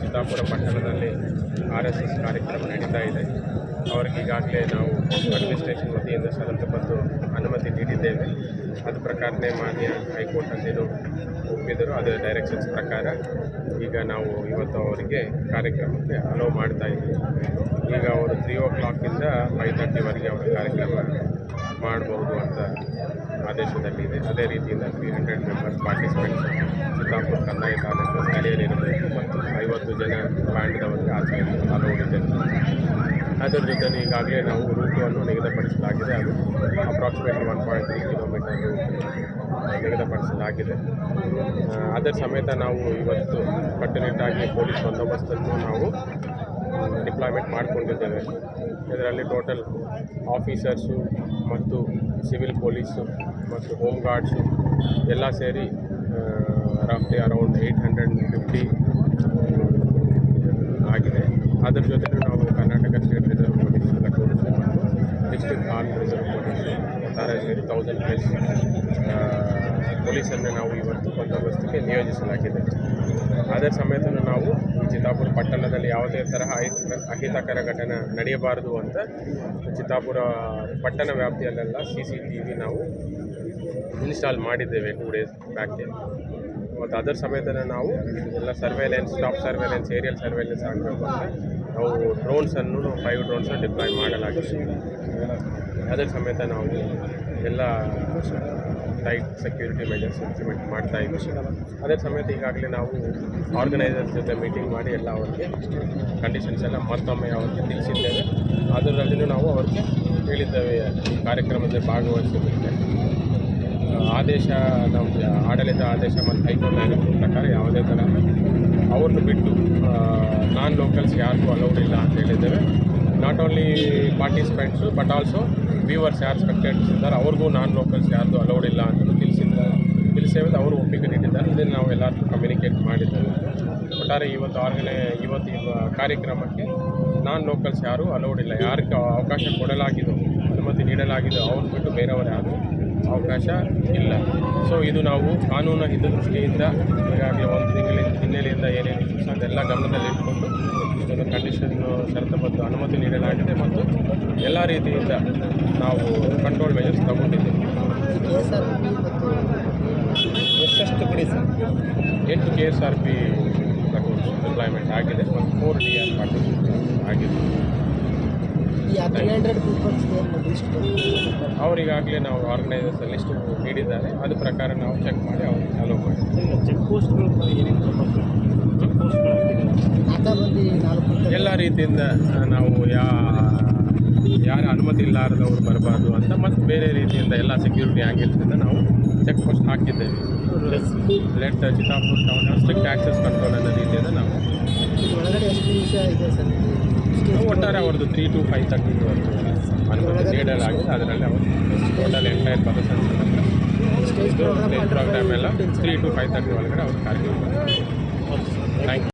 ಚಿತ್ತಾಪುರ ಪಟ್ಟಣದಲ್ಲಿ R S S ಕಾರ್ಯಕ್ರಮ ನಡೀತಾ ಇದೆ. ಅವರಿಗೆ ಈಗಾಗಲೇ ನಾವು ಅಡ್ಮಿನಿಸ್ಟ್ರೇಷನ್ ವತಿಯಿಂದ ಸಂಬಂಧಪಟ್ಟು ಅನುಮತಿ ನೀಡಿದ್ದೇವೆ. ಅದ ಪ್ರಕಾರನೇ ಮಾನ್ಯ ಹೈಕೋರ್ಟ್ ಅಂದೇನು ಒಪ್ಪಿದರು. ಅದರ ಡೈರೆಕ್ಷನ್ಸ್ ಪ್ರಕಾರ ಈಗ ನಾವು ಇವತ್ತು ಅವರಿಗೆ ಕಾರ್ಯಕ್ರಮಕ್ಕೆ ಅಲೋ ಮಾಡ್ತಾ ಇದ್ದೀವಿ. ಈಗ ಅವರು ತ್ರೀ ಓ ಕ್ಲಾಕಿಂದ ಫೈವ್ ತರ್ಟಿವರೆಗೆ ಅವರ ಕಾರ್ಯಕ್ರಮ ಮಾಡಬಹುದು ಅಂತ ಆದೇಶದಲ್ಲಿ ಇದೆ. ಅದೇ ರೀತಿಯಿಂದ three hundred members participants Chittapur ಕಂದಾಯ ಆಚೆ ಅದರ ಜೊತೆ ಈಗಾಗಲೇ ನಾವು ರೂಟನ್ನು ನಿಗದಿಪಡಿಸಲಾಗಿದೆ. ಅದು approximately one point three kilometre ನಿಗದಿಪಡಿಸಲಾಗಿದೆ. ಅದರ ಸಮೇತ ನಾವು ಇವತ್ತು ಕಟ್ಟುನಿಟ್ಟಾಗಿ ಪೊಲೀಸ್ ಬಂದೋಬಸ್ತನ್ನು ನಾವು ಡಿಪ್ಲಾಯ್ಮೆಂಟ್ ಮಾಡಿಕೊಂಡಿದ್ದೇವೆ. ಇದರಲ್ಲಿ ಟೋಟಲ್ ಆಫೀಸರ್ಸು ಮತ್ತು ಸಿವಿಲ್ ಪೊಲೀಸು ಮತ್ತು ಹೋಮ್ ಗಾರ್ಡ್ಸು ಎಲ್ಲ ಸೇರಿ ರಫ್ಲಿ ಅರೌಂಡ್ ಏಯ್ಟ್ ಹಂಡ್ರೆಡ್ ಫಿಫ್ಟಿ ಅದರ ಜೊತೆಗೆ ನಾವು ಕರ್ನಾಟಕ ಸ್ಟೇಟ್ ರಿಸರ್ವ್ ಪೊಲೀಸ್ ಮತ್ತು ಡಿಸ್ಟ್ರಿಕ್ಟ್ ಆರ್ಮ್ ರಿಸರ್ವ್ ಪೊಲೀಸ್ ಒಟ್ಟಾರೆ ಸೇರಿ ತೌಸಂಡ್ ಪ್ಲಸ್ ಪೊಲೀಸನ್ನು ನಾವು ಇವತ್ತು ಬಂದೋಬಸ್ತಿಗೆ ನಿಯೋಜಿಸಲಾಗಿದೆ. ಅದೇ ಸಮೇತ ನಾವು ಚಿತ್ತಾಪುರ ಪಟ್ಟಣದಲ್ಲಿ ಯಾವುದೇ ತರಹ ಅಹಿತ, ಅಹಿತಕರ ಘಟನೆ ನಡೆಯಬಾರದು ಅಂತ ಚಿತ್ತಾಪುರ ಪಟ್ಟಣ ವ್ಯಾಪ್ತಿಯಲ್ಲೆಲ್ಲ ಸಿ ಸಿ ಟಿ ವಿ ನಾವು ಇನ್ಸ್ಟಾಲ್ ಮಾಡಿದ್ದೇವೆ ಟೂ ಡೇಸ್ ಬ್ಯಾಕ್ಗೆ ಮತ್ತು ಅದರ ಸಮೇತ ನಾವು ಎಲ್ಲ surveillance top surveillance aerial surveillance ಆಗಬೇಕು ಅಂದರೆ ನಾವು ಡ್ರೋನ್ಸನ್ನು ಫೈವ್ ಡ್ರೋನ್ಸನ್ನು ಡಿಪ್ಲಾಯ್ ಮಾಡಲಾಗಿದೆ. ಅದರ ಸಮೇತ ನಾವು ಎಲ್ಲ ಟೈಟ್ ಸೆಕ್ಯೂರಿಟಿ ಮೆಜರ್ಸ್ ಇಂಪ್ಲಿಮೆಂಟ್ ಮಾಡ್ತಾ ಇದ್ದೀವಿ. ಅದೇ ಸಮೇತ ಈಗಾಗಲೇ ನಾವು ಆರ್ಗನೈಸರ್ಸ್ ಜೊತೆ ಮೀಟಿಂಗ್ ಮಾಡಿ ಎಲ್ಲ ಅವರಿಗೆ ಕಂಡೀಷನ್ಸ್ ಎಲ್ಲ ಮತ್ತೊಮ್ಮೆ ಅವರಿಗೆ ತಿಳಿಸಿದ್ದೇವೆ. ಅದರಲ್ಲಿಯೂ ನಾವು ಅವ್ರಿಗೆ ಹೇಳಿದ್ದೇವೆ ಕಾರ್ಯಕ್ರಮದಲ್ಲಿ ಭಾಗವಹಿಸೋದಕ್ಕೆ ಆದೇಶ ನಮ್ಮ ಆಡಳಿತ ಆದೇಶ ಮತ್ತು ಹೈಕೋರ್ಟ್ ಆಗಿರೋ ಪ್ರಕಾರ ಯಾವುದೇ ಥರ ಅವ್ರನ್ನ ಬಿಟ್ಟು ನಾನ್ ಲೋಕಲ್ಸ್ ಯಾರಿಗೂ ಅಲೌಡ್ ಇಲ್ಲ ಅಂತ ಹೇಳಿದ್ದೇವೆ. Not only participants but also viewers ಯಾರು ಸ್ಪೆಕ್ಟೇಟರ್ಸ್ ಇದ್ದಾರೆ, ಅವ್ರಿಗೂ ನಾನ್ ಲೋಕಲ್ಸ್ ಯಾರ್ದು ಅಲೌಡ್ ಇಲ್ಲ ಅಂತ ತಿಳಿಸಿದ್ದಾರೆ. ತಿಳಿಸೇವೆ ಅವರು ಒಪ್ಪಿಗೆ ನೀಡಿದ್ದಾರೆ. ಇದನ್ನು ನಾವು ಎಲ್ಲರಿಗೂ ಕಮ್ಯುನಿಕೇಟ್ ಮಾಡಿದ್ದೇವೆ. ಒಟ್ಟಾರೆ ಇವತ್ತು ಆರ್ಗನೈ ಇವತ್ತು ಕಾರ್ಯಕ್ರಮಕ್ಕೆ ನಾನ್ ಲೋಕಲ್ಸ್ ಯಾರೂ ಅಲೌಡ್ ಇಲ್ಲ. ಯಾರಿಗೆ ಅವಕಾಶ ಕೊಡಲಾಗಿದೋ, ಅನುಮತಿ ನೀಡಲಾಗಿದೋ ಅವ್ರು ಬಿಟ್ಟು ಬೇರೆಯವರು ಯಾರು ಅವಕಾಶ ಇಲ್ಲ. ಸೊ ಇದು ನಾವು ಕಾನೂನು ಹಿತದೃಷ್ಟಿಯಿಂದ ಈಗಾಗಲೇ ಒಂದು ತಿಂಗಳ ಹಿನ್ನೆಲೆಯಿಂದ ಏನೇನು ಇಶ್ಯೂಸ್ ಅದೆಲ್ಲ ಗಮನದಲ್ಲಿಟ್ಟುಕೊಂಡು ಇಷ್ಟೊಂದು ಕಂಡೀಷನ್ನು ಷರತ್ತುಬದ್ಧ ಅನುಮತಿ ನೀಡಲಾಗಿದೆ ಮತ್ತು ಎಲ್ಲ ರೀತಿಯಿಂದ ನಾವು ಕಂಟ್ರೋಲ್ ಮೆಜರ್ಸ್ ತಗೊಂಡಿದ್ದೇವೆ. ಎಷ್ಟು ಕಡೆ ಸರ್? ಎಂಟು K S R P employment ಆಗಿದೆ ಮತ್ತು ಫೋರ್ ಡಿ ಆರ್ ಆಗಿದೆ ಈ ತ್ರೀ ಹಂಡ್ರೆಡ್ ಪೀಪಲ್ಸ್ಗೆ ಲಿಸ್ಟ್ ಅವರಿಗಾಗಲೇ ನಾವು ಆರ್ಗನೈಸರ್ಸ್ ಲಿಸ್ಟ್ ನೀಡಿದ್ದಾರೆ. ಅದ ಪ್ರಕಾರ ನಾವು ಚೆಕ್ ಮಾಡಿ ಅವ್ರಿಗೆ ಅಲೋ ಮಾಡಿ. ಚೆಕ್ ಪೋಸ್ಟ್ಗಳು ಚೆಕ್ ನಾಲ್ಕು ಎಲ್ಲ ರೀತಿಯಿಂದ ನಾವು ಯಾ ಯಾರ ಅನುಮತಿ ಇಲ್ಲಾರದವ್ರು ಬರಬಾರ್ದು ಅಂತ ಮತ್ತು ಬೇರೆ ರೀತಿಯಿಂದ ಎಲ್ಲ ಸೆಕ್ಯೂರಿಟಿ ಆ್ಯಂಗಲ್ಸಿಂದ ನಾವು ಚೆಕ್ ಪೋಸ್ಟ್ ಹಾಕಿದ್ದೇವೆ. Let Chitapur town strict access control ಅನ್ನೋ ರೀತಿಯಿಂದ ನಾವು. ಒಳಗಡೆ ಎಷ್ಟು ನಿಮಿಷ ಇದೆ ಸರ್ ಒಟ್ಟಾರೆ ಅವ್ರದ್ದು ತ್ರೀ ಟು ಫೈವ್ ತಕ್ಕ ಅನುಮತಿ ನೀಡಲಾಗಿದೆ. ಅದರಲ್ಲಿ ಅವರು total entire persons stage programme ಎಲ್ಲ ತ್ರೀ ಟು ಫೈವ್ ತರ್ಟಿ ಒಳಗಡೆ ಅವ್ರು ಕಾರ್ಯಕ್ರಮ. Thank you